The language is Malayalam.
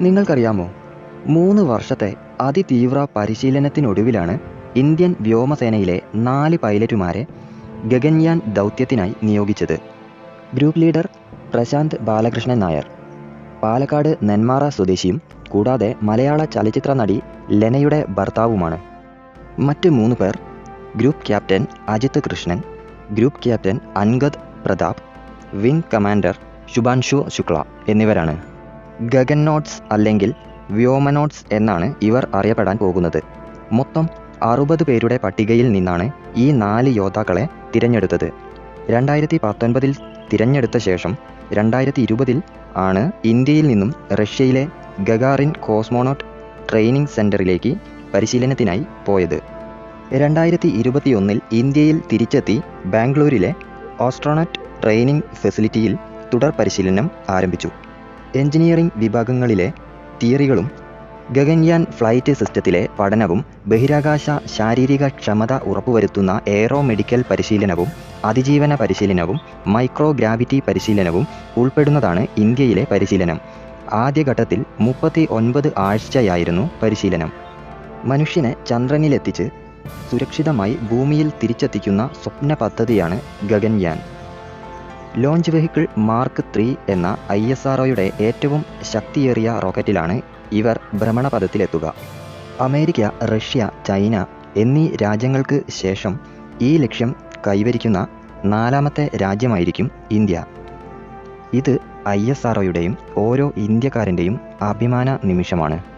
നിങ്ങൾക്കറിയാമോ? മൂന്ന് വർഷത്തെ അതിതീവ്ര പരിശീലനത്തിനൊടുവിലാണ് ഇന്ത്യൻ വ്യോമസേനയിലെ നാല് പൈലറ്റുമാരെ ഗഗൻയാൻ ദൗത്യത്തിനായി നിയോഗിച്ചത്. ഗ്രൂപ്പ് ലീഡർ പ്രശാന്ത് ബാലകൃഷ്ണൻ നായർ പാലക്കാട് നെന്മാറ സ്വദേശിയും കൂടാതെ മലയാള ചലച്ചിത്ര നടി ലെനയുടെ ഭർത്താവുമാണ്. മറ്റ് മൂന്ന് പേർ group captain Ajith Krishnan group captain Angad Pratap wing commander Shubhanshu Shukla എന്നിവരാണ്. ഗഗൻനോട്ട്സ് അല്ലെങ്കിൽ വ്യോമനോട്ട്സ് എന്നാണ് ഇവർ അറിയപ്പെടാൻ പോകുന്നത്. മൊത്തം അറുപത് പേരുടെ പട്ടികയിൽ നിന്നാണ് ഈ നാല് യോദ്ധാക്കളെ തിരഞ്ഞെടുത്തത്. രണ്ടായിരത്തി പത്തൊൻപതിൽ തിരഞ്ഞെടുത്ത ശേഷം രണ്ടായിരത്തി ഇരുപതിൽ ആണ് ഇന്ത്യയിൽ നിന്നും റഷ്യയിലെ ഗഗാറിൻ കോസ്മോണോട്ട് ട്രെയിനിങ് സെന്ററിലേക്ക് പരിശീലനത്തിനായി പോയത്. രണ്ടായിരത്തി ഇരുപത്തിയൊന്നിൽ ഇന്ത്യയിൽ തിരിച്ചെത്തി ബാംഗ്ലൂരിലെ ഓസ്ട്രോണറ്റ് ട്രെയിനിങ് ഫെസിലിറ്റിയിൽ തുടർ പരിശീലനം ആരംഭിച്ചു. എഞ്ചിനീയറിംഗ് വിഭാഗങ്ങളിലെ തിയറികളും ഗഗൻയാൻ ഫ്ലൈറ്റ് സിസ്റ്റത്തിലെ പഠനവും ബഹിരാകാശ ശാരീരിക ക്ഷമത ഉറപ്പുവരുത്തുന്ന എയറോ മെഡിക്കൽ പരിശീലനവും അതിജീവന പരിശീലനവും മൈക്രോ ഗ്രാവിറ്റി പരിശീലനവും ഉൾപ്പെടുന്നതാണ് ഇന്ത്യയിലെ പരിശീലനം. ആദ്യഘട്ടത്തിൽ മുപ്പത്തി ഒൻപത് ആഴ്ചയായിരുന്നു പരിശീലനം. മനുഷ്യനെ ചന്ദ്രനിലെത്തിച്ച് സുരക്ഷിതമായി ഭൂമിയിൽ തിരിച്ചെത്തിക്കുന്ന സ്വപ്ന പദ്ധതിയാണ് Gaganyaan. Launch vehicle mark three എന്ന ഐ എസ് ആർഒയുടെ ഏറ്റവും ശക്തിയേറിയ റോക്കറ്റിലാണ് ഇവർ ഭ്രമണപഥത്തിലെത്തുക. അമേരിക്ക റഷ്യ ചൈന എന്നീ രാജ്യങ്ങൾക്ക് ശേഷം ഈ ലക്ഷ്യം കൈവരിക്കുന്ന നാലാമത്തെ രാജ്യമായിരിക്കും ഇന്ത്യ. ഇത് ഐ എസ് ആർഒയുടെയും ഓരോ ഇന്ത്യക്കാരന്റെയും അഭിമാന നിമിഷമാണ്.